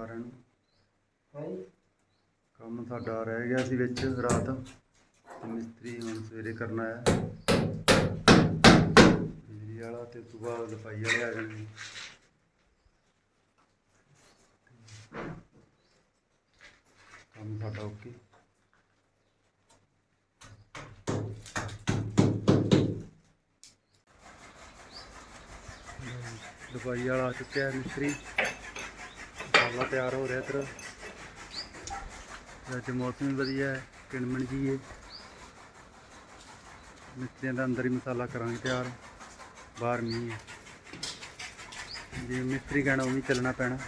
ਸਾਰਿਆਂ ਨੂੰ ਹਾਂਜੀ ਕੰਮ ਸਾਡਾ ਰਹਿ ਗਿਆ ਸੀ ਵਿੱਚ ਰਾਤ। ਤੇ ਮਿਸਤਰੀ ਹੁਣ ਸਵੇਰੇ ਕਰਨਾ ਹੈ। ਬਿਜਲੀ ਵਾਲਾ ਤੇ ਸੁਬਾਹ ਲਪਾਈ ਵਾਲੇ ਆ ਜਾਣਗੇ ਕੰਮ ਸਾਡਾ ਓਕੇ ਲਪਾਈ ਵਾਲਾ ਆ ਚੁੱਕਿਆ ਮਿਸਤਰੀ। ਕਾਲਾ ਤਿਆਰ ਹੋ ਰਿਹਾ ਇੱਧਰ। ਅੱਜ ਮੌਸਮ ਵੀ ਵਧੀਆ ਹੈ ਕਿਣਮਣ ਜੀ ਹੈ। ਮਿਸਤਰੀਆਂ ਦਾ ਅੰਦਰ ਹੀ ਮਸਾਲਾ ਕਰਾਂਗੇ ਤਿਆਰ ਬਾਹਰ ਮੀਂਹ ਹੈ। ਜੇ ਮਿਸਤਰੀ ਕਹਿਣਾ ਉਹ ਵੀ ਚੱਲਣਾ ਪੈਣਾ।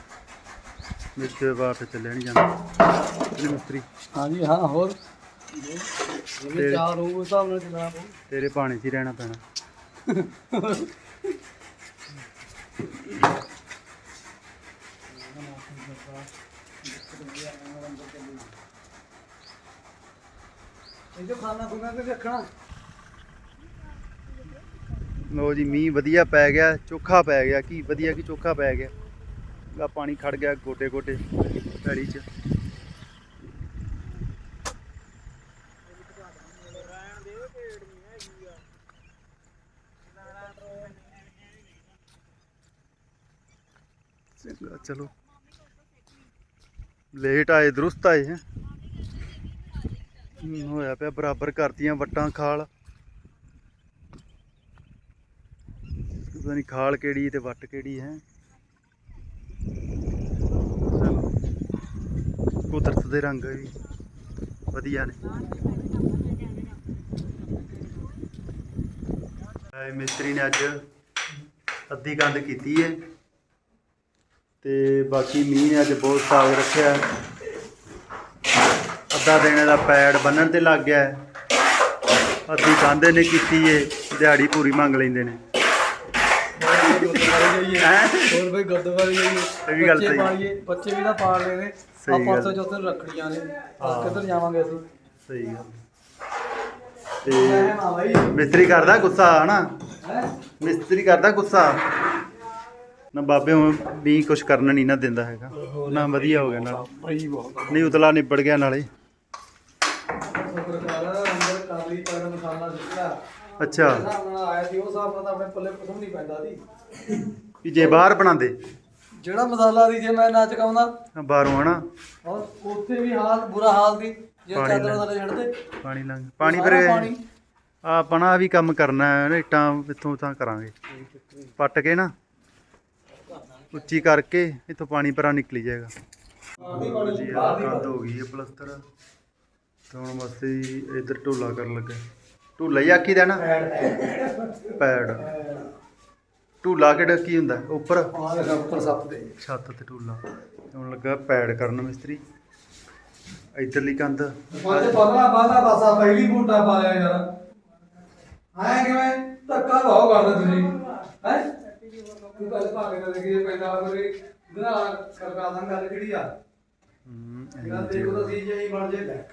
ਮਿਸਤਰੀ ਦੇ ਬਾਹਰ ਤੇ ਚੱਲਿਆ ਨਹੀਂ ਜਾਂਦਾ। ਇਹ ਮਿਸਤਰੀ। ਹਾਂਜੀ ਹਾਂ ਹੋਰ? ਤੇ- ਜਿਵੇਂ ਚਾਰ ਹੋਊ ਉਸ ਹਿਸਾਬ ਨਾਲ ਚਲਾਣਾ ਪਊ। ਤੇਰੇ ਪਾਣੀ 'ਚ ਹੀ ਰਹਿਣਾ ਪੈਣਾ। ਇਹ ਜੋ ਖਾਣਾ ਖੁਣਾ ਤੇ ਰੱਖਣਾ ਲੋ ਜੀ, ਮੀਂਹ ਵਧੀਆ ਪੈ ਗਿਆ, ਚੋਖਾ ਪੈ ਗਿਆ। ਕੀ ਵਧੀਆ ਕੀ ਚੋਖਾ ਪੈ ਗਿਆ। ਆ ਪਾਣੀ ਖੜ ਗਿਆ ਗੋਟੇ ਗੋਟੇ ਪੈੜੀ 'ਚ। ਚੰਗਾ, ਚਲੋ। ਲੇਟ ਆਏ, ਦਰੁਸਤ ਆਏ ਹੈ। ਹੋਇਆ ਪਿਆ? ਬਰਾਬਰ ਕਰਤੀਆਂ ਵੱਟਾਂ ਖਾਲ। ਪਤਾ ਨਹੀਂ ਖਾਲ ਕਿਹੜੀ ਤੇ ਵੱਟ ਕਿਹੜੀ ਹੈ। ਕੁਦਰਤ ਦੇ ਰੰਗ ਵੀ ਵਧੀਆ ਨੇ। ਮਿਸਤਰੀ ਨੇ ਅੱਜ ਅੱਧੀ ਕੰਧ ਕੀਤੀ ਹੈ ਤੇ ਬਾਕੀ ਮੀਂਹ ਅੱਜ ਬਹੁਤ ਸਾਗ ਰੱਖਿਆ। ਅੱਧਾ ਦਿਨ ਦਾ ਪੈੜ ਬੰਨਣ ਤੇ ਲੱਗ ਗਿਆ। ਅੱਧੀ ਕੰਧ ਨੇ ਕੀਤੀ ਏ ਦਿਹਾੜੀ ਪੂਰੀ ਮੰਗ ਲੈਂਦੇ ਨੇ ਹੈਂ? ਹੋਰ ਬਈ ਗੁਰਦੁਆਰੇ ਜਾਈਏ ਇਹ ਵੀ ਗੱਲ ਬੱਚੇ ਸਹੀ। ਪਾਲੀਏ ਬੱਚੇ ਵੀ ਤਾਂ ਪਾਲ ਲਏ ਨੇ ਸਹੀ ਆ ਗੱਲ। ਪਰਸੋਂ ਚੌਥੇ ਨੂੰ ਰੱਖੜੀਆਂ ਨੇ ਹਾਂ। ਕਿੱਧਰ ਜਾਵਾਂਗੇ ਅਸੀਂ ਸਹੀ ਗੱਲ ਤੇ ਮੈਂ ਨਾ ਬਾਈ ਮਿਸਤਰੀ ਕਰਦਾ ਗੁੱਸਾ ਹਨਾ ਹੈ ਮਿਸਤਰੀ ਕਰਦਾ ਗੁੱਸਾ ਨਾ ਬਾਬੇ ਹੁਣ ਵੀ ਕੁਝ ਕਰਨ ਨਹੀਂ ਨਾ ਦਿੰਦਾ ਹੈਗਾ। ਨਾ ਵਧੀਆ ਹੋ ਗਿਆ ਨਾਲ। ਬਹੁਤ ਨਹੀਂ ਉਤਲਾ ਨਿਬੜ ਗਿਆ ਨਾਲੇ। ਅੱਛਾ। ਉਸ ਹਿਸਾਬ ਨਾਲ ਆਇਆ ਸੀ ਉਹ ਹਿਸਾਬ ਨਾਲ ਤਾਂ ਆਪਣੇ ਪੱਲੇ ਕੁਝ ਨਹੀਂ ਪੈਂਦਾ ਸੀ ਵੀ ਜੇ ਬਾਹਰ ਬਣਾਉਂਦੇ। ਜਿਹੜਾ ਮਸਾਲਾ ਦੀ ਜੇ ਮੈਂ ਨਾ ਚਕਾਉਂਦਾ। ਬਾਹਰੋਂ ਹਨਾ। ਔਰ ਉੱਥੇ ਵੀ ਹਾਲ ਬੁਰਾ ਹਾਲ ਸੀ। ਜੇ ਚਾਦਰ ਲੈ। ਥੱਲੇ ਛੱਡਦੇ। ਪਾਣੀ ਲੰਘ ਪਾਣੀ ਫਿਰ ਪਾਣੀ। ਆਪਣਾ ਵੀ ਕੰਮ ਕਰਨਾ ਹੈ ਨਾ ਇੱਟਾਂ ਇੱਥੋਂ ਤਾਂ ਕਰਾਂਗੇ। ਪੱਟ ਕੇ ਨਾ। ਉੱਚੀ ਕਰਕੇ ਇੱਥੋਂ ਪਾਣੀ ਪਰਾਂ ਨਿਕਲੀ ਜਾਏਗਾ। ਜੀ, ਆਹ ਕੰਧ ਹੋ ਗਈ ਹੈ ਪਲਸਤਰ। ਤੇ ਹੁਣ ਬਸ ਇਹ ਇੱਧਰ ਢੋਲਾ ਕਰਨ ਲੱਗਾ। ਢੋਲਾ ਹੀ ਆਖੀ ਦਾ ਨਾ। ਪੈੜ ਢੋਲਾ ਕਿਹੜਾ ਕੀ ਹੁੰਦਾ? ਉੱਪਰ? ਉੱਪਰ ਸੱਪ ਦੇ ਛੱਤ ਤੇ ਢੋਲਾ। ਹੁਣ ਲੱਗਾ ਪੈੜ ਕਰਨ ਮਿਸਤਰੀ। ਇੱਧਰਲੀ ਕੰਧ। ਮਾਤੇ ਪਰਲਾ ਬਾਦਾ ਬਾਸਾ ਪਹਿਲੀ ਬੂਟਾ ਪਾ ਲਿਆ ਯਾਰ। ਆਏ ਕਿਵੇਂ? ਧੱਕਾ ਭਾਉ ਕਰਦੇ ਤੁਸੀਂ। ਤੂੰ ਕੱਲ ਭਾਗੇ ਦਾ ਕਿ ਪੈਂਦਾ ਕਰੇ ਗਰਾ ਕਰਕਾ ਦਾਂ ਗੱਲ ਕਿਹੜੀ ਆ? ਜਿਹੜਾ ਦੇਖੋ ਤਾਂ ਸੀ ਜਾਈ ਬਣ ਜੇ। ਲੈ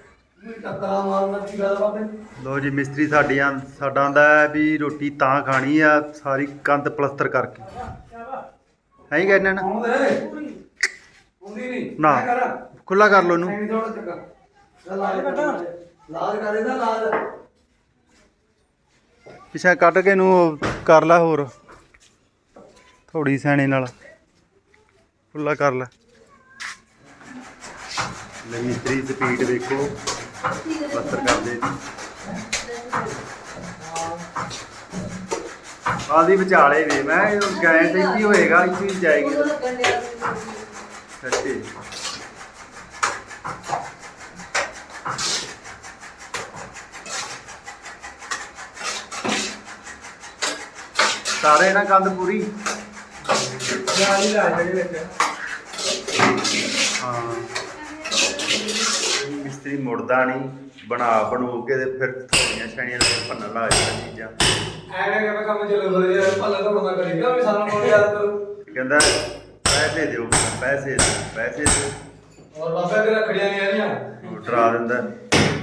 ਮੈਂ ਟੱਕਰਾ ਮਾਰਨਾ ਕੀ ਗੱਲ ਬਾਬੇ ਲੋ ਜੀ ਮਿਸਤਰੀ ਸਾਡੀਆਂ ਸਾਡਾ ਆਂਦਾ ਹੈ ਵੀ ਰੋਟੀ ਤਾਂ ਖਾਣੀ ਆ ਸਾਰੀ ਕੰਧ ਪਲਸਤਰ ਕਰਕੇ। ਹੈ ਹੀ ਕਹਿੰਦੇ ਨਾ। ਆਉਂਦੀ ਨਹੀਂ। ਨਾ। ਖੁੱਲਾ ਕਰ। ਲਓ ਇਹਨੂੰ। ਨਹੀਂ ਥੋੜਾ ਚੱਕਾ ਚੱਲ ਲਾਜ ਕਰ ਲਾਜ। ਕਰ ਇਹਦਾ ਲਾਜ। ਪਿਛਾ ਕੱਢ ਕੇ ਇਹਨੂੰ ਕਰ ਲੈ ਹੋਰ। ਥੋੜੀ ਸੈਣੇ ਨਾਲ। ਖੁੱਲਾ ਕਰ ਲੈ। ਲੈ ਮਿਸਤਰੀ ਸਪੀਡ ਵੇਖੋ। ਪਲਸਤਰ ਕਰਦੇ। ਆਦੀ ਵਿਚਾਲੇ ਵੇ, ਮੈਂ ਗੈਸ ਇੱਥੇ ਹੋਏਗਾ, ਇੱਥੇ ਹੀ ਜਾਏਗੀ। ਸੱਚੇ ਸਾਰੇ ਨਾ ਕੰਧ ਪੂਰੀ। ਜਾਲੀ ਲਾ ਜਿਹੜੇ ਵਿੱਚ। ਹਾਂ। ਮਿਸਤਰੀ ਮੁੜਦਾ ਨਹੀਂ ਬਣਾ ਬਣੂ ਕੇ ਤੇ ਫਿਰ ਥੋੜੀਆਂ ਛਾਣੀਆਂ ਨਾਲ ਭੰਨਣ ਲੱਗ ਜਾਂਦਾ ਚੀਜ਼ਾਂ। ਐਵੇਂ ਕਿਵੇਂ ਕੰਮ ਚੱਲੂ ਬਰੇ ਯਾਰ ਭੱਲਾ ਤਾਂ ਬੰਦਾ ਕਰੇਗਾ ਵੀ ਸਾਰਾ ਕੋਲ ਯਾਦ ਕਰੋ। ਕਹਿੰਦਾ ਪੈਸੇ ਦਿਓ ਪੈਸੇ ਦਿਓ ਪੈਸੇ ਦਿਓ। ਔਰ ਬਾਬਾ ਦੇ ਰੱਖੜੀਆਂ ਨਹੀਂ ਆਈਆਂ। ਉਹ ਡਰਾ ਦਿੰਦਾ।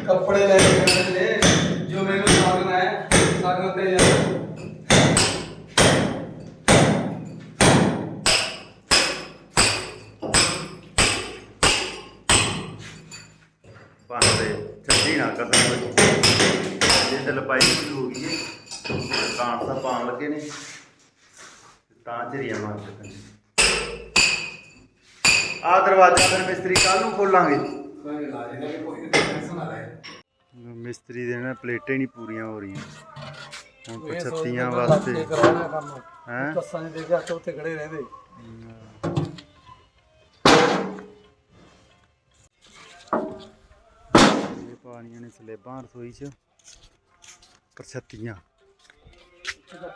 ਕੱਪੜੇ ਲੈ ਕੇ ਆਉਂਦੇ ਨੇ ਜੋ ਮੈਨੂੰ ਸਾਗਣਾ ਹੈ ਸਾਗਣ ਤੇ ਯਾਰ ਪੰਨ ਦੇ ਕਸਮ ਵਿੱਚ ਇਹ ਤੇ ਲਪਾਈ ਸ਼ੁਰੂ ਹੋ ਗਈ ਹੈ ਕਾਂ ਸਾ ਪਾਣ ਲੱਗੇ ਨੇ। ਤਾਂ ਝਰੀਆਂ ਮਾਰ ਚੱਕਣ ਆ ਦਰਵਾਜ਼ਾ ਫਿਰ ਮਿਸਤਰੀ ਕੱਲ ਨੂੰ ਖੋਲਾਂਗੇ। ਕੋਈ ਇਲਾਜ ਨਹੀਂ ਕੋਈ ਟੈਨਸ਼ਨ ਨਾ ਲੈ ਮਿਸਤਰੀ ਦੇ ਨਾ ਪਲੇਟਾਂ ਹੀ ਨਹੀਂ ਪੂਰੀਆਂ ਹੋ ਰਹੀਆਂ। ਹੁਣ ਪਛੱਤੀਆਂ ਵਾਸਤੇ। ਹੈਂ? ਕੱਸਾਂ ਦੇ ਦੇ ਕੇ ਉੱਥੇ ਖੜੇ ਰਹਿੰਦੇ। ਪਾਣੀਆਂ ਨੇ ਸਲੇਬਾਂ ਰਸੋਈ 'ਚ। ਪਰਛੱਤੀਆਂ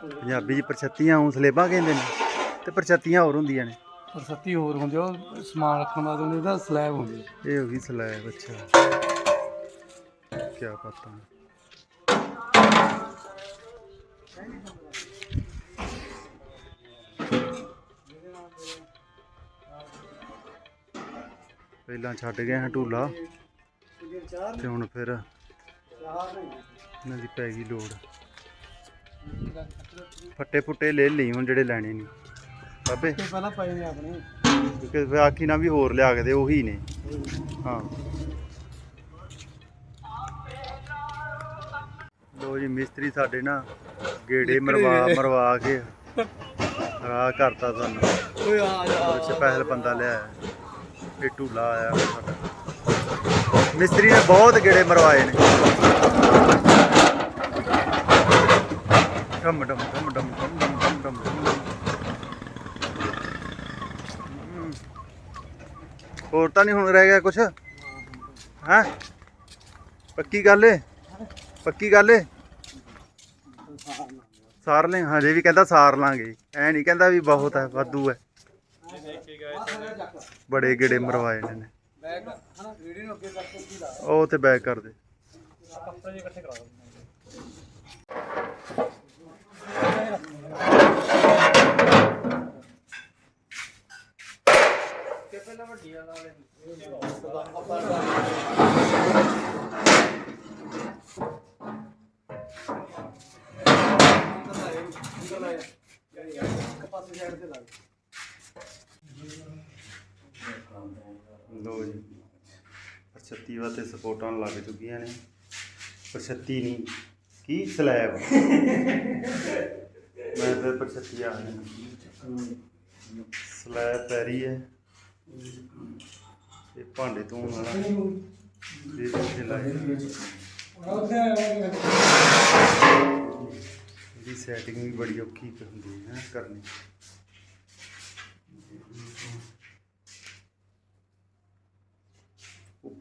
ਪੰਜਾਬੀ 'ਚ ਪਰਛੱਤੀਆਂ ਉਹ ਸਲੇਬਾਂ ਕਹਿੰਦੇ ਨੇ ਤੇ ਪਰਛੱਤੀਆਂ ਹੋਰ ਹੁੰਦੀਆਂ ਨੇ। ਪਰ ਸੱਤੀ ਹੋਰ ਹੁੰਦੀ ਆ, ਉਹ ਸਮਾਨ ਰੱਖਣ ਵਾਸਤੇ ਉਹਨੇ ਦਾ ਸਲੈਬ ਹੁੰਦੀ ਆ। ਇਹ ਹੋ ਗਈ ਸਲੈਬ ਅੱਛਾ। ਕੀ ਪਤਾ ਪਹਿਲਾਂ ਛੱਡ ਗਏ ਹਾਂ ਢੂਲਾ ਤੇ ਹੁਣ ਫਿਰ ਇਹਨਾਂ ਦੀ ਪੈ ਗਈ ਲੋੜ। ਫੱਟੇ ਫੁੱਟੇ ਲੈ ਲਈ ਹੁਣ ਜਿਹੜੇ ਲੈਣੇ ਨਹੀਂ ਬਾਬੇ। ਤੇ ਪਹਿਲਾਂ ਪਏ ਨੇ ਆਪਣੇ। ਕਿਉਂਕਿ ਫਿਰ ਆਖੀ ਨਾ ਵੀ ਹੋਰ ਲਿਆ ਕੇ ਦੇ ਉਹੀ ਨੇ। ਹਾਂ। ਲੋ ਜੀ ਮਿਸਤਰੀ ਸਾਡੇ ਨਾ ਗੇੜੇ ਮਰਵਾ ਮਰਵਾ ਕੇ ਆ ਕਰਤਾ ਸਾਨੂੰ। ਓਏ ਆ ਜਾ। ਸਪੈਸ਼ਲ ਬੰਦਾ ਲਿਆ ਇਹ ਢੂਲਾ ਆਇਆ ਸਾਡਾ। ਮਿਸਤਰੀ ਨੇ ਬਹੁਤ ਗੇੜੇ ਮਰਵਾਏ ਨੇ। ਡਮ ਡਮ ਡਮ ਡਮ ਡਮ ਡਮ ਡਮ ਡਮ ਹੋਰ ਤਾਂ ਨਹੀਂ ਹੁਣ ਰਹਿ ਗਿਆ ਕੁਛ? ਹੈ? ਪੱਕੀ ਗੱਲ ਏ? ਪੱਕੀ ਗੱਲ ਏ? ਸਾਰ ਲੈ, ਹਜੇ ਵੀ ਕਹਿੰਦਾ ਸਾਰ ਲਾਂਗੇ। ਐ ਨਹੀਂ ਕਹਿੰਦਾ ਵੀ ਬਹੁਤ ਹੈ, ਵਾਧੂ ਹੈ। ਬੜੇ ਗੇੜੇ ਮਰਵਾਏ ਨੇ ਬੈਗ ਹਨਾ ਵੀਡੀਓ ਨੂੰ ਅੱਗੇ ਕਰਕੇ ਕੀ ਲਾ ਉਹ ਤੇ ਬੈਕ ਕਰ ਦੇ। ਕੱਪੜੇ ਇਕੱਠੇ ਕਰਾ ਦੋ ਤੇ ਪਹਿਲਾਂ ਵੱਡੀ ਵਾਲਾ ਕਪਾਸੇ ਸਾਈਡ ਤੇ ਲਾ ਲੋ ਜੀ। ਪਰਛੱਤੀ ਵਾਸਤੇ ਸਪੋਰਟਾਂ ਲੱਗ ਚੁੱਕੀਆਂ ਨੇ। ਪਰਛੱਤੀ ਨਹੀਂ, ਕੀ ਸਲੈਬ? ਮੈਂ ਤੇ ਪਰਛੱਤੀ ਆ ਗਈ ਸਲੈਬ ਪੈਰੀ ਹੈ। ਇਹ ਭਾਂਡੇ ਧੋਣ ਵਾਲਾ। ਇਹ ਇੱਥੇ ਲਾਏ। ਇਹਦੀ ਸੈਟਿੰਗ ਵੀ ਬੜੀ ਔਖੀ ਹੁੰਦੀ ਹੈ ਕਰਨੀ।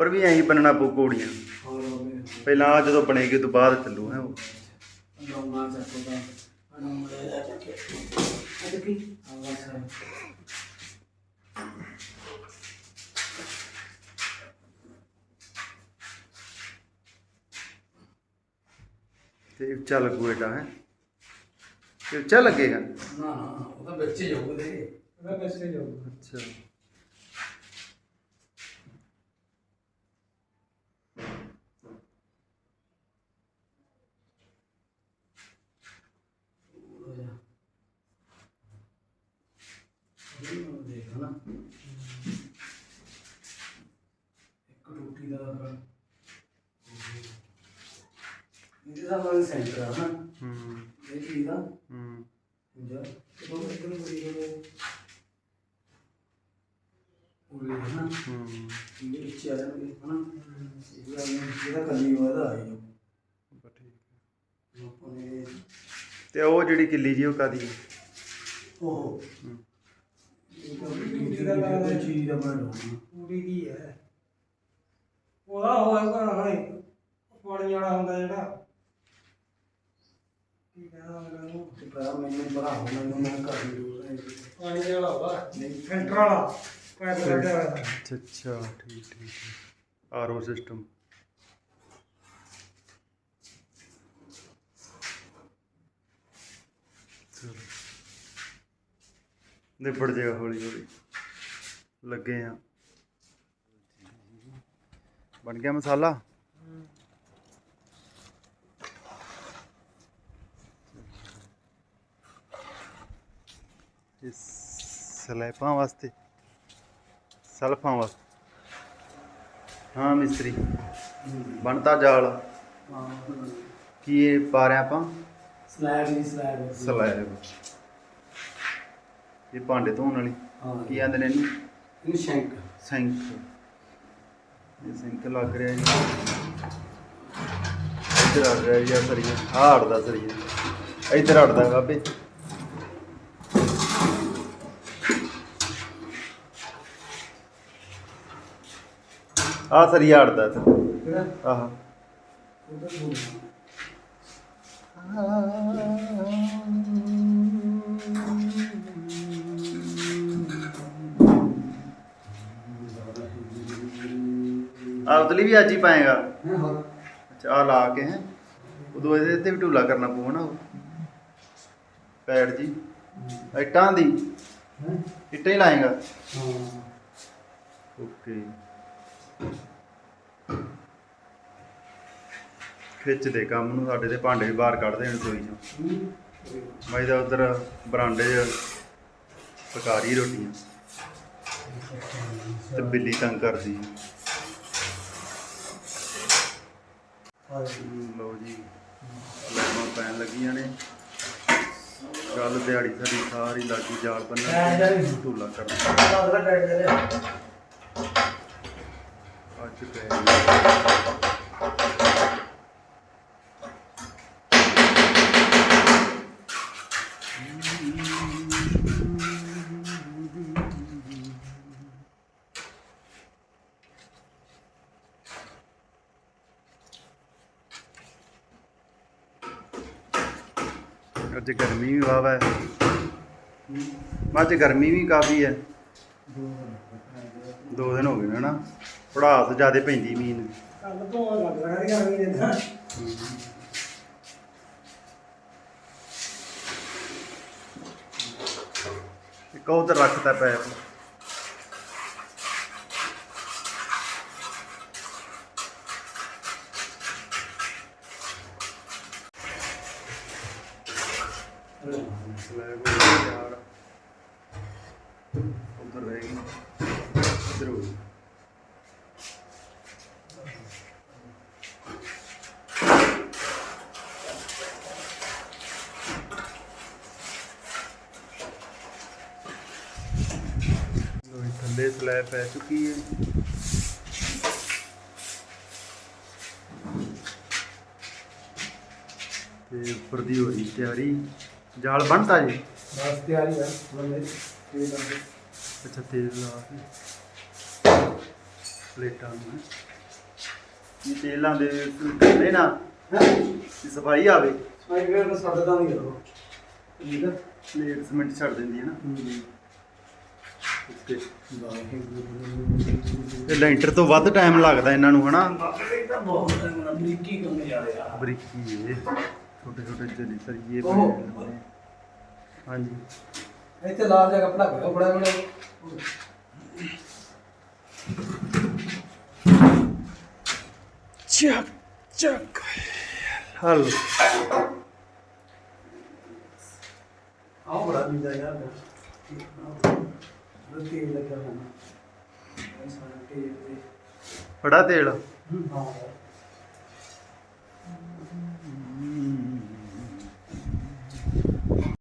ਉੱਪਰ ਵੀ ਐਂ ਹੀ ਬਣਨਾ ਪਊ ਕੋੜੀਆਂ ਪਹਿਲਾਂ ਆਹ ਜਦੋਂ ਬਣੇਗੀ ਤੋਂ ਬਾਅਦ ਚੱਲੂ ਹੈ ਉਹ। ਤੇ। ਉੱਚਾ ਲੱਗੂ ਇਹਦਾ ਹੈ? ਤੇ ਉੱਚਾ ਲੱਗੇਗਾ? ਨਾ ਉਹ ਤਾਂ ਬੱਚੇ ਜਾਊਗੇ ਉਹਦਾ ਬੱਚੇ ਜਾਊਗਾ। ਅੱਛਾ। ਦੇਖ ਨਾ। ਇੱਕ ਟੂਟੀ ਦਾ ਕਰ ਇਹਦੇ ਦਾ ਵਾਲਾ ਸੈਂਟਰ ਆ ਨਾ। ਹੂੰ। ਇਹ ਚੀਜ਼ ਦਾ ਹੂੰ। ਜਾ ਤੇ ਉਹ ਇੱਧਰ ਨੂੰ ਬੜੀ ਹੋ ਉਹ ਇਹ ਨਾ। ਹੂੰ। ਇਹ ਵਿੱਚ ਆ ਜਾਣਗੇ ਹਨਾ? ਇਹਦਾ ਇਹਦਾ ਕੱਲੀ ਵਾਦਾ ਆਈ ਜੋ। ਆਪਾਂ ਤੇ ਉਹ ਜਿਹੜੀ ਕਿੱਲੀ ਜੀ ਉਹ ਕਾਦੀ ਉਹ। ਕੋਈ ਚੀਜ਼ ਦਾ ਬਣਾਉਣਾ ਪੂਰੀ ਦੀ ਹੈ। ਉਹਦਾ ਹੋਏਗਾ ਹਣੇ ਪਾਣੀ ਵਾਲਾ ਹੁੰਦਾ ਜਿਹੜਾ। ਕੀ ਕਹਿੰਦਾ ਉਹਨਾਂ ਨੂੰ ਤੇ ਪਰ ਮੈਨੂੰ ਭਰਾ ਮੈਨੂੰ ਮੈਂ ਕਰ ਦੂਰ ਪਾਣੀ ਵਾਲਾ ਹੋਗਾ ਨਹੀਂ। ਫਿਲਟਰ ਵਾਲਾ ਪੈਪ ਲੱਗਿਆ ਹੋਇਆ ਹੈ। ਅੱਛਾ ਅੱਛਾ ਠੀਕ ਠੀਕ ਆਰਓ ਸਿਸਟਮ ਨਿਬੜ ਜਾਏਗਾ ਹੌਲੀ ਹੌਲੀ ਲੱਗੇ ਆ। ਬਣ ਗਿਆ ਮਸਾਲਾ? ਇਸ ਸਲੈਪਾਂ ਵਾਸਤੇ ਸਲਫਾਂ ਵਾਸਤੇ। ਹਾਂ ਮਿਸਤਰੀ ਬਣਤਾ ਜਾਲ। ਕੀ ਇਹ ਪਾ ਰਹੇ ਆਪਾਂ? ਸਲੈਬ ਨਹੀਂ ਸਲੈਬ ਸਲੈਬ। ਇਹ ਭਾਂਡੇ ਧੋਣ ਵਾਲੀ। ਕੀ ਆਂਦੇ ਨੇ ਇਹਨੂੰ? ਇਹ ਸ਼ੈਂਕ। ਸਿੰਕ। ਇਹ ਸਿੰਕ ਲੱਗ ਰਿਹਾ ਜੀ। ਇੱਧਰ ਆ ਰਿਹਾ ਜੀ ਸਰੀਆ। ਅੜਦਾ ਸਰੀਆ। ਇੱਧਰ ਅੜਦਾ ਬਾਬੇ। ਆਹ ਸਰੀਆ ਅੜਦਾ ਇੱਧਰ ਕਿਹੜਾ? ਆਹ। ਬੋਲ ਉਤਲੀ ਵੀ ਅੱਜ ਹੀ ਪਾਏਗਾ। ਹੈ ਹੋਰ? ਅੱਛਾ ਆਹ ਲਾ ਕੇ ਹੈ। ਉਦੋਂ ਇਹਦੇ ਤੇ ਵੀ ਢੂਲਾ ਕਰਨਾ ਪਊ ਨਾ ਪੈੜ ਜੀ। ਇੱਟਾਂ ਦੀ। ਹੈ? ਇੱਟਾਂ ਹੀ ਲਾਏਗਾ। ਹਾਂ। ਓਕੇ ਖਿੱਚ ਦੇ ਕੰਮ ਨੂੰ ਸਾਡੇ ਦੇ ਭਾਂਡੇ ਵੀ ਬਾਹਰ ਕੱਢਦੇ ਨੇ ਰਸੋਈ ਚੋਂ। ਹੂੰ। ਮੈਂ ਤਾਂ ਉਧਰ ਬਰਾਂਡੇ 'ਚ ਪਕਾ ਰਹੀ ਰੋਟੀਆਂ। ਤੇ ਬਿੱਲੀ ਤੰਗ ਕਰਦੀ। ਲਓ ਜੀ ਲੈਮਾਂ ਪੈਣ ਲੱਗੀਆਂ ਨੇ। ਕੱਲ ਦਿਹਾੜੀ ਸਾਡੀ ਸਾਰੀ ਲਾਗੀ ਜਾਲ ਬੰਨਣ ਢੂਲਾ ਕਰਨਾ ਅੱਜ ਪੈ ਅੱਜ ਗਰਮੀ ਵੀ ਵਾਵਾ ਹੈ। ਅੱਜ ਗਰਮੀ ਵੀ ਕਾਫੀ ਹੈ। ਦੋ ਦਿਨ ਹੋ ਗਏ ਨੇ ਨਾ ਪੜਾਸ ਜ਼ਿਆਦੇ ਪੈਂਦੀ ਮੀਨ ਕੱਲ ਤੋਂ ਲੱਗ ਰਿਹਾ ਕਿ ਆਵੀ ਦੇਦਾ ਇੱਕ ਉਹ ਤੇ ਰੱਖਤਾ ਪੈਪ ਸਲੈਬ ਹੋ ਗਈ ਯਾਰ ਉਧਰ ਰਹਿ ਗਈ ਇਧਰ ਹੋ ਗਈ ਲੋ ਜੀ, ਥੱਲੇ ਸਲੈਬ ਪੈ ਚੁੱਕੀ ਹੈ ਤੇ ਉੱਪਰ ਦੀ ਹੋ ਰਹੀ ਤਿਆਰੀ। ਜਾਲ ਬਣਤਾ ਜੀ? ਬਸ ਤਿਆਰੀ ਹੈ ਬੰਦੇ ਤੇ ਬੰਦੇ ਅੱਛਾ ਤੇਲ ਲਾ ਕੇ। ਪਲੇਟਾਂ ਨੂੰ ਇਹ ਤੇਲਾਂ ਦੇ ਕਹਿੰਦੇ ਨਾ ਸਫ਼ਾਈ ਆਵੇ? ਸਪਾਈਕਰ ਨੂੰ ਸੱਦਦਾ ਨਹੀਂ ਕਰੋ ਠੀਕ ਹੈ ਪਲੇਟ ਸਮਿੰਟ ਛੱਡ ਦਿੰਦੀ ਹੈ ਨਾ। ਤੇ ਲੈਂਟਰ ਤੋਂ ਵੱਧ ਟਾਈਮ ਲੱਗਦਾ ਇਹਨਾਂ ਨੂੰ ਹਨਾ? ਬਹੁਤ ਬਰੀਕੀ ਕੰਮ ਜਾ ਰਿਹਾ ਬਰੀਕੀ ਇਹ ਛੋਟੇ ਛੋਟੇ ਜਲੀ ਸਰੀਏ ਉਹ। ਪਏ ਨੇ। ਹਾਂਜੀ। ਇੱਥੇ ਲਾਲ ਜਿਹਾ ਕੱਪੜਾ ਪਿਆ ਬੜਾ ਬੜਾ ਚੱਕ ਚੱਕ। ਹਲ ਆਹ ਬੜਾ ਮਿਲਦਾ ਯਾਰ ਰੋਟੀ ਲੱਗਿਆ ਹੋਣਾ ਸਾਰਾ ਤੇ ਬੜਾ ਤੇਲ ਹਾਂ